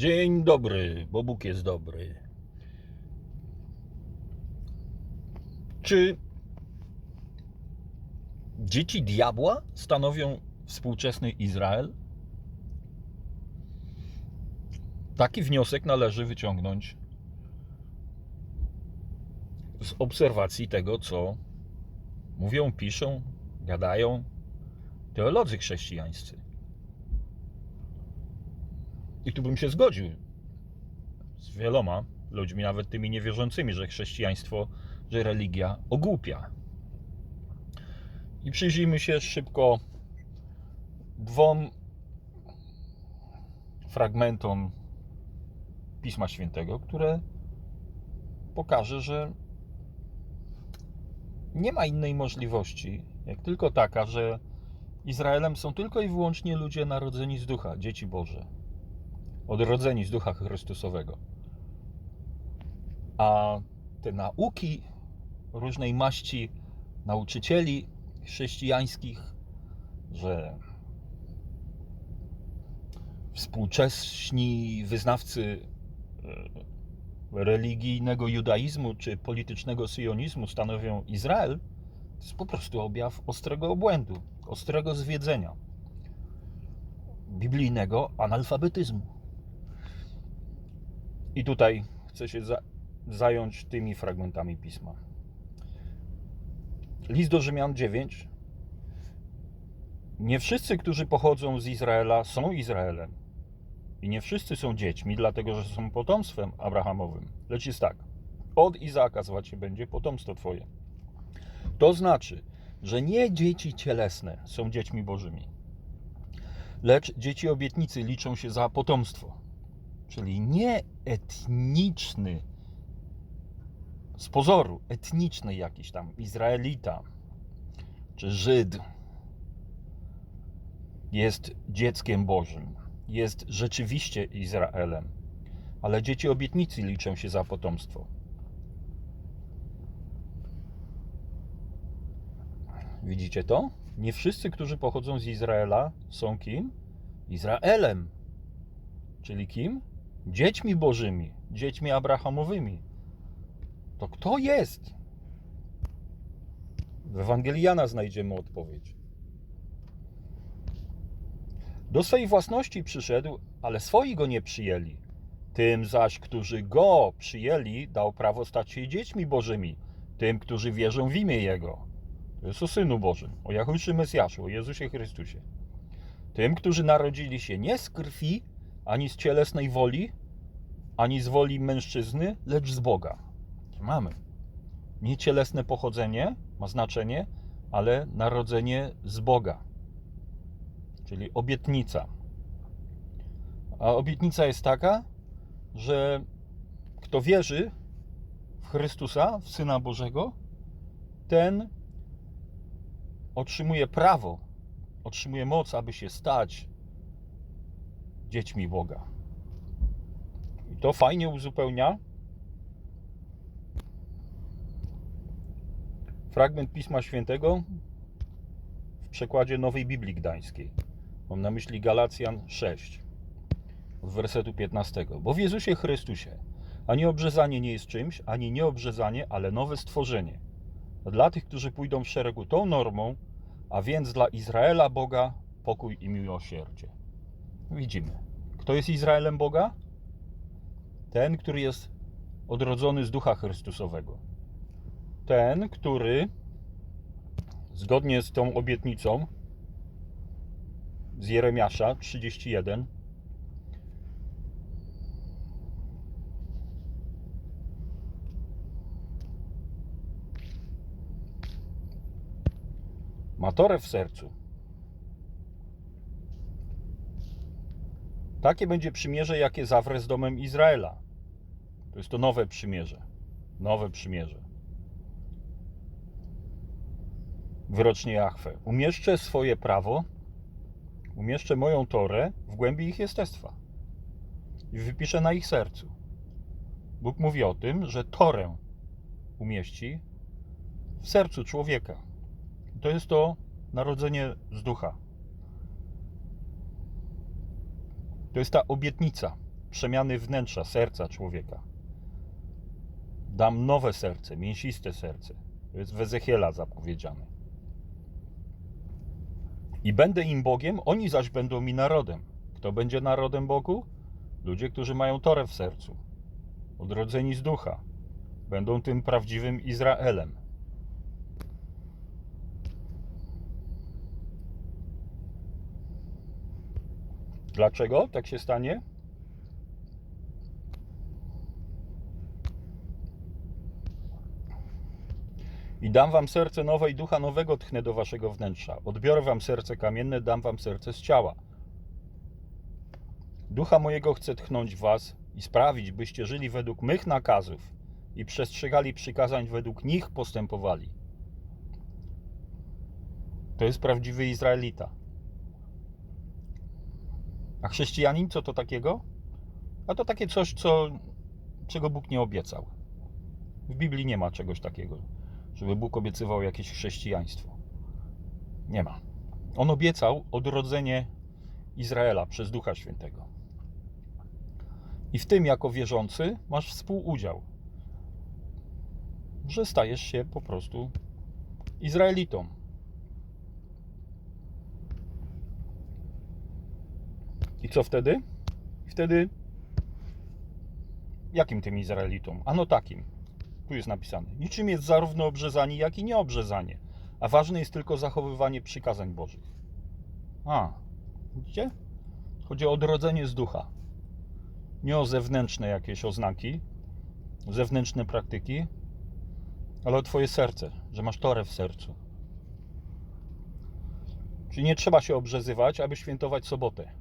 Dzień dobry, bo Bóg jest dobry. Czy dzieci diabła stanowią współczesny Izrael? Taki wniosek należy wyciągnąć z obserwacji tego, co mówią, piszą, gadają teolodzy chrześcijańscy. I tu bym się zgodził z wieloma ludźmi, nawet tymi niewierzącymi, że chrześcijaństwo, że religia ogłupia. I przyjrzyjmy się szybko dwom fragmentom Pisma Świętego, które pokaże, że nie ma innej możliwości, jak tylko taka, że Izraelem są tylko i wyłącznie ludzie narodzeni z ducha, dzieci Boże odrodzeni z ducha Chrystusowego. A te nauki różnej maści nauczycieli chrześcijańskich, że współcześni wyznawcy e, religijnego judaizmu czy politycznego syjonizmu stanowią Izrael, to jest po prostu objaw ostrego obłędu, ostrego zwiedzenia, biblijnego analfabetyzmu. I tutaj chcę się za, zająć tymi fragmentami pisma. List do Rzymian 9. Nie wszyscy, którzy pochodzą z Izraela, są Izraelem. I nie wszyscy są dziećmi, dlatego że są potomstwem Abrahamowym. Lecz jest tak. Od Izaaka zwać się będzie potomstwo Twoje. To znaczy, że nie dzieci cielesne są dziećmi bożymi, lecz dzieci obietnicy liczą się za potomstwo czyli nie etniczny, z pozoru etniczny jakiś tam Izraelita czy Żyd jest dzieckiem Bożym, jest rzeczywiście Izraelem, ale dzieci obietnicy liczą się za potomstwo. Widzicie to? Nie wszyscy, którzy pochodzą z Izraela, są kim? Izraelem. Czyli kim? Dziećmi bożymi, dziećmi Abrahamowymi, to kto jest? W Ewangelii Jana znajdziemy odpowiedź. Do swej własności przyszedł, ale swoi go nie przyjęli. Tym zaś, którzy go przyjęli, dał prawo stać się dziećmi bożymi. Tym, którzy wierzą w imię Jego. To jest o Synu Bożym, o Jahuszy Mesjaszu, o Jezusie Chrystusie. Tym, którzy narodzili się nie z krwi, ani z cielesnej woli, ani z woli mężczyzny, lecz z Boga. Mamy. Nie cielesne pochodzenie ma znaczenie, ale narodzenie z Boga. Czyli obietnica. A obietnica jest taka, że kto wierzy w Chrystusa, w Syna Bożego, ten otrzymuje prawo, otrzymuje moc, aby się stać dziećmi Boga. I to fajnie uzupełnia fragment Pisma Świętego w przekładzie Nowej Biblii Gdańskiej. Mam na myśli Galacjan 6, od wersetu 15. Bo w Jezusie Chrystusie ani obrzezanie nie jest czymś, ani nieobrzezanie, ale nowe stworzenie. Dla tych, którzy pójdą w szeregu tą normą, a więc dla Izraela Boga pokój i miłosierdzie. Widzimy. Kto jest Izraelem Boga? Ten, który jest odrodzony z Ducha Chrystusowego. Ten, który zgodnie z tą obietnicą z Jeremiasza 31 ma Torę w sercu. Takie będzie przymierze, jakie zawrę z domem Izraela. To jest to nowe przymierze. Nowe przymierze. Wyrocznie Jachwę. Umieszczę swoje prawo, umieszczę moją Torę w głębi ich jestestwa i wypiszę na ich sercu. Bóg mówi o tym, że Torę umieści w sercu człowieka. To jest to narodzenie z ducha. To jest ta obietnica. przemiany wnętrza, serca człowieka. Dam nowe serce, mięsiste serce. To jest w Ezechiela zapowiedziane. I będę im Bogiem, oni zaś będą mi narodem. Kto będzie narodem Bogu? Ludzie, którzy mają Torę w sercu, odrodzeni z ducha, będą tym prawdziwym Izraelem. Dlaczego tak się stanie? I dam wam serce nowe i ducha nowego tchnę do waszego wnętrza. Odbiorę wam serce kamienne, dam wam serce z ciała. Ducha mojego chcę tchnąć was i sprawić, byście żyli według mych nakazów i przestrzegali przykazań według nich postępowali. To jest prawdziwy Izraelita. A chrześcijanin co to takiego? A to takie coś, co, czego Bóg nie obiecał. W Biblii nie ma czegoś takiego, żeby Bóg obiecywał jakieś chrześcijaństwo. Nie ma. On obiecał odrodzenie Izraela przez Ducha Świętego. I w tym, jako wierzący, masz współudział, że stajesz się po prostu Izraelitą. I co wtedy? Wtedy jakim tym Izraelitom? Ano takim. Tu jest napisane. Niczym jest zarówno obrzezanie, jak i nieobrzezanie. A ważne jest tylko zachowywanie przykazań Bożych. A, widzicie? Chodzi o odrodzenie z ducha. Nie o zewnętrzne jakieś oznaki, zewnętrzne praktyki, ale o Twoje serce, że masz torę w sercu. Czyli nie trzeba się obrzezywać, aby świętować sobotę.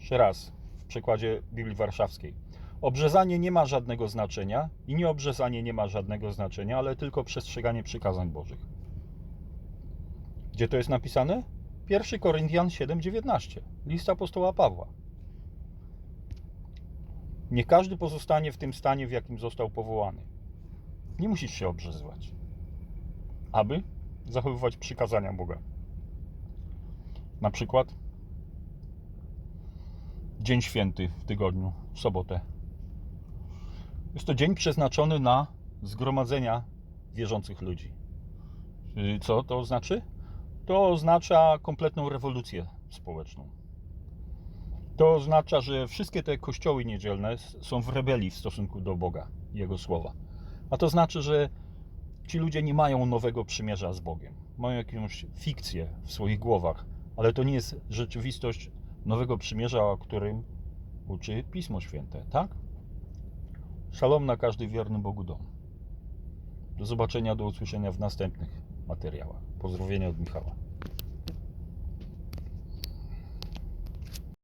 Jeszcze raz, w przykładzie Biblii Warszawskiej. Obrzezanie nie ma żadnego znaczenia i nieobrzezanie nie ma żadnego znaczenia, ale tylko przestrzeganie przykazań Bożych. Gdzie to jest napisane? 1 Koryntian 7:19. List apostoła Pawła. Nie każdy pozostanie w tym stanie, w jakim został powołany. Nie musisz się obrzezywać, aby zachowywać przykazania Boga. Na przykład dzień święty w tygodniu, w sobotę. Jest to dzień przeznaczony na zgromadzenia wierzących ludzi. Yy, Co to znaczy? To oznacza kompletną rewolucję społeczną. To oznacza, że wszystkie te kościoły niedzielne są w rebelii w stosunku do Boga Jego słowa. A to znaczy, że ci ludzie nie mają nowego przymierza z Bogiem. Mają jakąś fikcję w swoich głowach, ale to nie jest rzeczywistość nowego przymierza, o którym uczy Pismo Święte, tak? Szalom na każdy wierny Bogu dom. Do zobaczenia, do usłyszenia w następnych materiałach. Pozdrowienia od Michała.